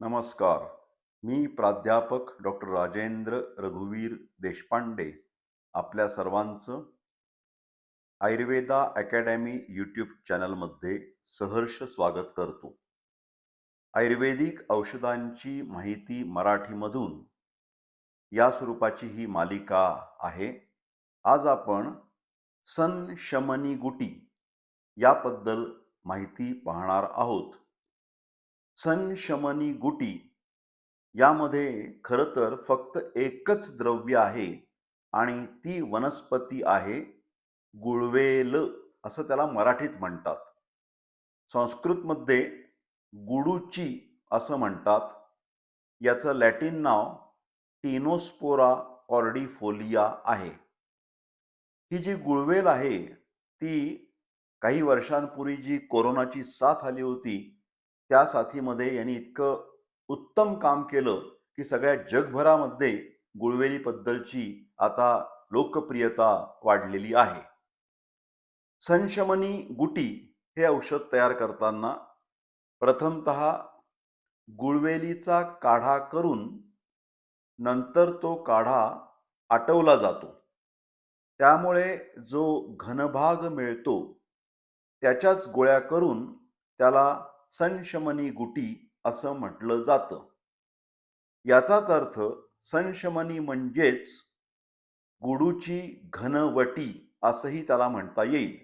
नमस्कार. मी प्राध्यापक डॉक्टर राजेंद्र रघुवीर देशपांडे आपल्या सर्वांचं आयुर्वेदा अकॅडमी यूट्यूब चॅनलमध्ये सहर्ष स्वागत करतो. आयुर्वेदिक औषधांची माहिती मराठीमधून या स्वरूपाची ही मालिका आहे. आज आपण सनशमनी गुटी याबद्दल माहिती पाहणार आहोत. संशमनी गुटी यामध्ये खरं तर फक्त एकच द्रव्य आहे आणि ती वनस्पती आहे गुळवेल असं त्याला मराठीत म्हणतात. संस्कृतमध्ये गुडूची असं म्हणतात. याचं लॅटिन नाव टिनोस्पोरा कॉर्डिफोलिया आहे. ही जी गुळवेल आहे ती काही वर्षांपूर्वी जी कोरोनाची साथ आली होती त्या साथीमध्ये यांनी इतकं उत्तम काम केलं की सगळ्या जगभरामध्ये गुळवेलीबद्दलची आता लोकप्रियता वाढलेली आहे. संशमनी गुटी हे औषध तयार करताना प्रथमत गुळवेलीचा काढा करून नंतर तो काढा आटवला जातो. त्यामुळे जो घनभाग मिळतो त्याच्याच गोळ्या करून त्याला संशमनी गुटी असं म्हटलं जातं. याचाच अर्थ संशमनी म्हणजेच गुडूची घनवटी असंही त्याला म्हणता येईल.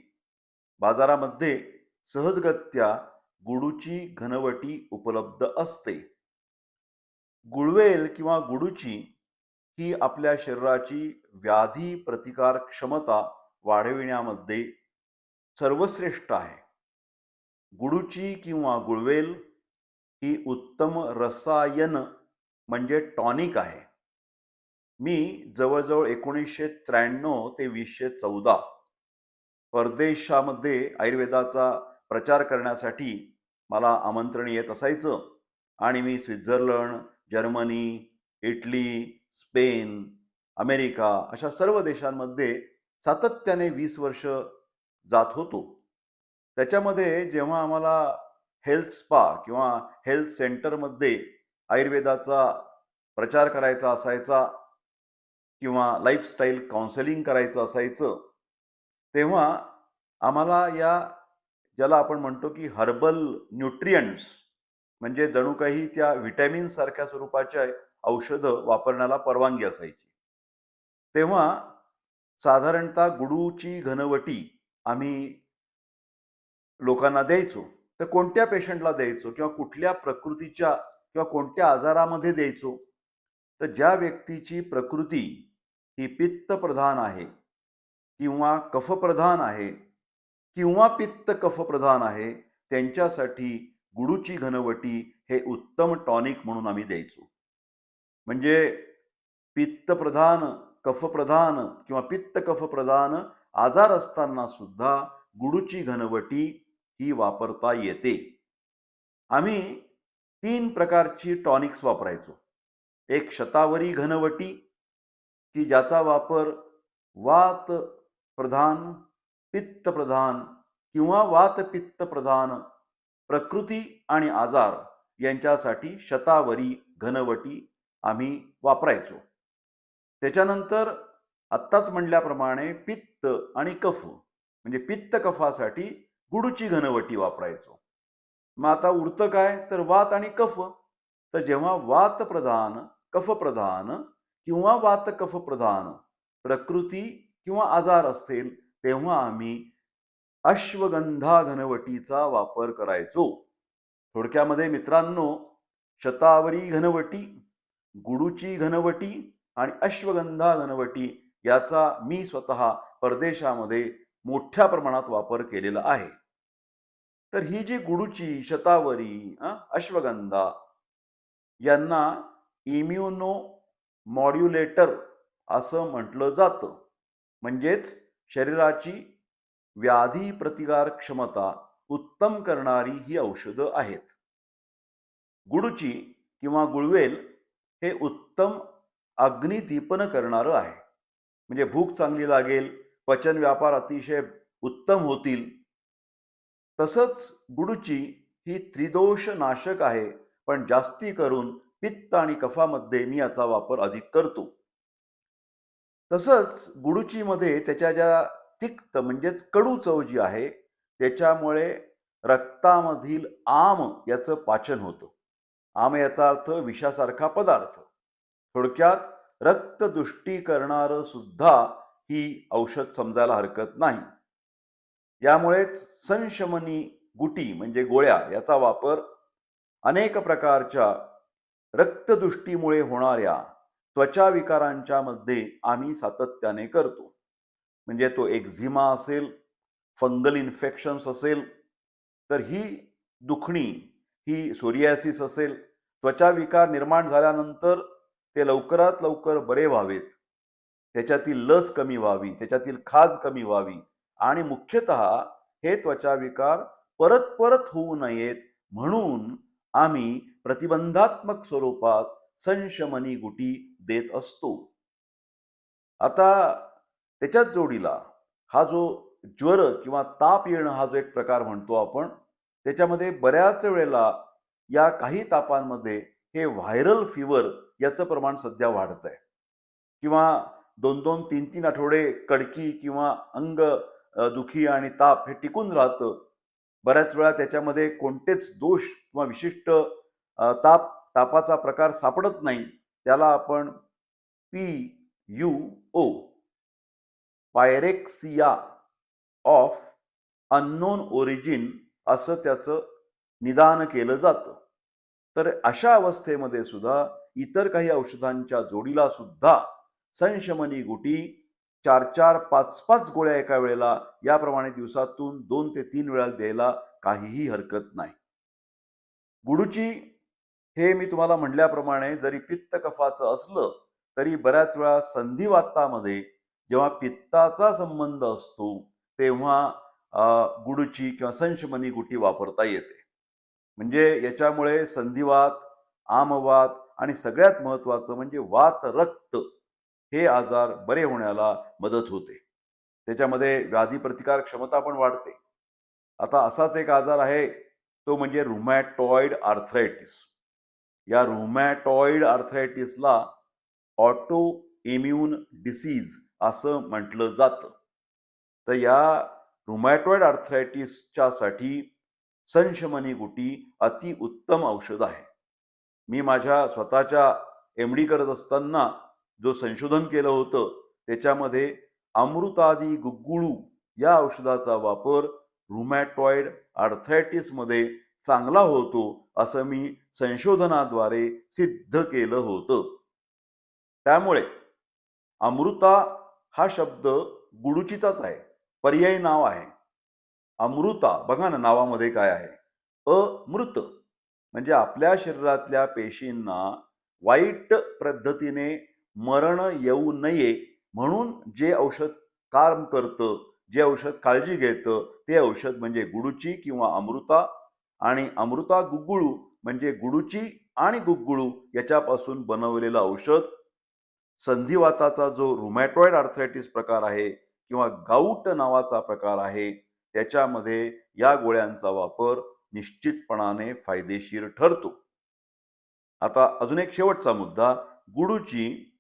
बाजारामध्ये सहजगत्या गुडूची घनवटी उपलब्ध असते. गुळवेल किंवा गुडूची ही आपल्या शरीराची व्याधी प्रतिकार क्षमता वाढविण्यामध्ये सर्वश्रेष्ठ आहे. गुडूची किंवा गुळवेल ही उत्तम रसायन म्हणजे टॉनिक आहे. मी जवळजवळ एकोणीसशे त्र्याण्णव ते वीसशे चौदा परदेशामध्ये आयुर्वेदाचा प्रचार करण्यासाठी मला आमंत्रण येत असायचं आणि मी Switzerland Germany Italy Spain America अशा सर्व देशांमध्ये सातत्याने वीस वर्ष जात होतो. त्याच्यामध्ये जेव्हा आम्हाला हेल्थ स्पा किंवा हेल्थ सेंटरमध्ये आयुर्वेदाचा प्रचार करायचा असायचा किंवा लाईफस्टाईल काउन्सेलिंग करायचं असायचं तेव्हा आम्हाला या ज्याला आपण म्हणतो की हर्बल न्यूट्रियंट्स म्हणजे जणू काही त्या व्हिटॅमिन सारख्या स्वरूपाच्या औषधं वापरण्याला परवानगी असायची. तेव्हा साधारणतः गुडूची घनवटी आम्ही लोकांना द्यायचो. तर कोणत्या पेशंटला द्यायचो? किंवा कुठल्या प्रकृतीच्या किंवा कोणत्या आजारामध्ये द्यायचो? तर ज्या व्यक्तीची प्रकृती ही पित्तप्रधान आहे किंवा कफप्रधान आहे किंवा पित्त कफप्रधान आहे त्यांच्यासाठी गुडूची घनवटी हे उत्तम टॉनिक म्हणून आम्ही द्यायचो. म्हणजे पित्तप्रधान कफप्रधान किंवा पित्त कफप्रधान आजार असताना सुद्धा गुडूची घनवटी ही वापरता येते. आम्ही तीन प्रकारची टॉनिक्स वापरायचो. एक शतावरी घनवटी की ज्याचा वापर वात प्रधान पित्त प्रधान किंवा वात पित्त प्रधान प्रकृती आणि आजार यांच्यासाठी शतावरी घनवटी आम्ही वापरायचो. त्याच्यानंतर आत्ताच म्हणल्याप्रमाणे पित्त आणि कफ म्हणजे पित्त कफासाठी गुडूची घनवटी वापरायचो. मग आता उरतं काय? तर वात आणि कफ. तर जेव्हा वात प्रधान कफ प्रधान किंवा वात कफ प्रधान प्रकृती किंवा आजार असतील तेव्हा आम्ही अश्वगंधा घनवटीचा वापर करायचो. थोडक्यामध्ये मित्रांनो शतावरी घनवटी गुडूची घनवटी आणि अश्वगंधा घनवटी याचा मी स्वतः परदेशामध्ये मोठ्या प्रमाणात वापर केलेला आहे. तर ही जी गुडूची शतावरी अश्वगंधा यांना इम्युनो मॉड्युलेटर असं म्हटलं जातं. म्हणजेच शरीराची व्याधी प्रतिकार क्षमता उत्तम करणारी ही औषधं आहेत. गुडूची किंवा गुळवेल हे उत्तम अग्निदीपन करणारं आहे. म्हणजे भूक चांगली लागेल पचन व्यापार अतिशय उत्तम होतील. तसंच गुडूची ही त्रिदोष नाशक आहे पण जास्ती करून पित्त आणि कफामध्ये मी याचा वापर अधिक करतो. तसंच गुडुचीमध्ये त्याच्या ज्या तिक्त म्हणजेच कडू चव जी आहे त्याच्यामुळे रक्तामधील आम याचं पाचन होतं. आम याचा अर्थ विषासारखा पदार्थ. थोडक्यात रक्तदुष्टी करणारं सुद्धा ही औषध समजायला हरकत नाही. यामुळेच संशमनी गुटी म्हणजे गोळ्या याचा वापर अनेक प्रकारच्या रक्तदृष्टीमुळे होणाऱ्या त्वचा विकारांच्या मध्ये आम्ही सातत्याने करतो. म्हणजे तो एक्झिमा असेल फंगल इन्फेक्शन्स असेल तर ही दुखणी ही सोरियासिस असेल त्वचा विकार निर्माण झाल्यानंतर ते लवकरात लवकर बरे व्हावेत. त्याच्यातील लस कमी व्हावी त्याच्यातील खाज कमी व्हावी आणि मुख्यतः हे त्वचा विकार परत परत होऊ नयेत म्हणून आम्ही प्रतिबंधात्मक स्वरूपात संशमनी गुटी देत असतो. आता त्याच्याच जोडीला हा जो ज्वर किंवा ताप येणं हा जो एक प्रकार म्हणतो आपण त्याच्यामध्ये बऱ्याच वेळेला या काही तापांमध्ये हे व्हायरल फिवर याचं प्रमाण सध्या वाढत आहे किंवा दोन दोन तीन तीन आठवडे कडकी किंवा अंग दुखी आणि ताप हे टिकून राहतं. बऱ्याच वेळा त्याच्यामध्ये कोणतेच दोष किंवा विशिष्ट ताप तापाचा प्रकार सापडत नाही. त्याला आपण P U O pyrexia of unknown origin असं त्याचं निदान केलं जातं. तर अशा अवस्थेमध्ये सुद्धा इतर काही औषधांच्या जोडीला सुद्धा संशमनी गुटी चार चार पाच पाच गोळ्या एका वेळेला याप्रमाणे दिवसातून दोन ते तीन वेळा द्यायला काहीही हरकत नाही. गुडूची हे मी तुम्हाला म्हटल्याप्रमाणे जरी पित्त कफाचं असलं तरी बऱ्याच वेळा संधिवातामध्ये जेव्हा पित्ताचा संबंध असतो तेव्हा गुडूची किंवा संशमनी गुटी वापरता येते. म्हणजे याच्यामुळे संधिवात आमवात आणि सगळ्यात महत्वाचं म्हणजे वात रक्त हे आजार बरे होण्याला मदत होते. त्याच्यामध्ये व्याधी प्रतिकार क्षमता पण वाढते. आता असाच एक आजार आहे तो म्हणजे रुमॅटॉइड आर्थरायटिस या रुमॅटॉइड आर्थरायटिसला ऑटो इम्युन डिसीज असं म्हटलं जातं. तर या रुमॅटॉइड आर्थरायटिसच्यासाठी संशमनी गुटी अतिउत्तम औषध आहे. मी माझ्या स्वतःच्या एम डी करत असताना जो संशोधन केलं होतं त्याच्यामध्ये अमृतादी गुग्गुळू या औषधाचा वापर रुमॅटॉइड आर्थरायटिसमध्ये चांगला होतो असं मी संशोधनाद्वारे सिद्ध केलं होतं. त्यामुळे अमृता हा शब्द गुडुचीचाच आहे पर्यायी नाव आहे. अमृता बघा ना नावामध्ये काय आहे. अमृत म्हणजे आपल्या शरीरातल्या पेशींना वाईट पद्धतीने मरण येऊ नये म्हणून जे औषध काम करतं जे औषध काळजी घेतं ते औषध म्हणजे गुडूची किंवा अमृता आणि अमृता गुगुळू म्हणजे गुडूची आणि गुग्गुळू याच्यापासून बनवलेलं औषध. संधिवाताचा जो रुमॅटॉइड आर्थरायटिस प्रकार आहे किंवा गाऊट नावाचा प्रकार आहे त्याच्यामध्ये या गोळ्यांचा वापर निश्चितपणाने फायदेशीर ठरतो. आता अजून एक शेवटचा मुद्दा गुडूची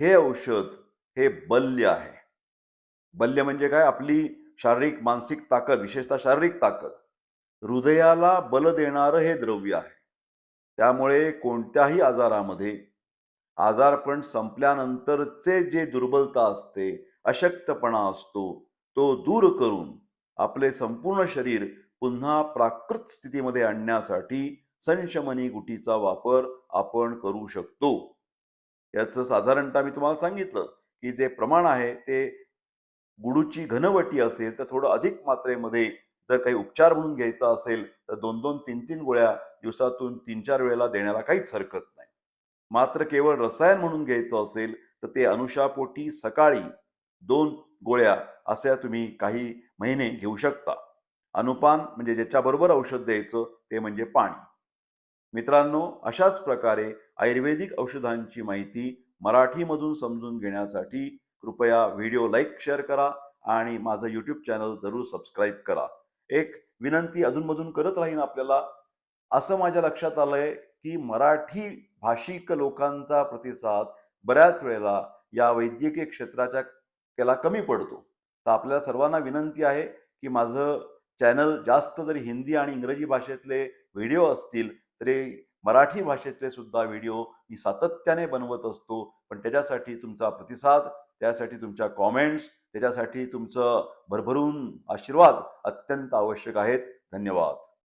हे औषध हे बल्य आहे. बल्य म्हणजे काय? आपली शारीरिक मानसिक ताकद विशेषतः शारीरिक ताकद हृदयाला बल देणारं हे द्रव्य आहे. त्यामुळे कोणत्याही आजारामध्ये आजारपण संपल्यानंतरचे जे दुर्बलता असते अशक्तपणा असतो तो दूर करून आपले संपूर्ण शरीर पुन्हा प्राकृत स्थितीमध्ये आणण्यासाठी संशमनी गुटीचा वापर आपण करू शकतो. याचं साधारणतः मी तुम्हाला सांगितलं की जे प्रमाण आहे ते गुडूची घनवटी असेल तर थोडं अधिक मात्रेमध्ये जर काही उपचार म्हणून घ्यायचा असेल तर दोन दोन तीन तीन गोळ्या दिवसातून तीन चार वेळेला देण्याला काहीच हरकत नाही. मात्र केवळ रसायन म्हणून घ्यायचं असेल तर ते अनुशापोटी सकाळी दोन गोळ्या अशा तुम्ही काही महिने घेऊ शकता. अनुपान म्हणजे ज्याच्याबरोबर औषध द्यायचं ते म्हणजे पाणी. मित्रांनो अशाच प्रकारे आयुर्वेदिक औषधांची माहिती मराठीमधून समजून घेण्यासाठी कृपया व्हिडिओ लाईक शेअर करा आणि माझं यूट्यूब चॅनल जरूर सबस्क्राईब करा. एक विनंती अधूनमधून करत राहीन आपल्याला. असं माझ्या लक्षात आलंय की मराठी भाषिक लोकांचा प्रतिसाद बऱ्याच वेळेला या वैद्यकीय क्षेत्राच्या त्याला कमी पडतो. तर आपल्या सर्वांना विनंती आहे की माझं चॅनल जास्त जरी हिंदी आणि इंग्रजी भाषेतले व्हिडिओ असतील तरी मराठी भाषेतले सुद्धा व्हिडिओ मी सातत्याने बनवत असतो. पण त्याच्यासाठी तुमचा प्रतिसाद त्यासाठी तुमच्या कॉमेंट्स त्याच्यासाठी तुमचं भरभरून आशीर्वाद अत्यंत आवश्यक आहेत. धन्यवाद.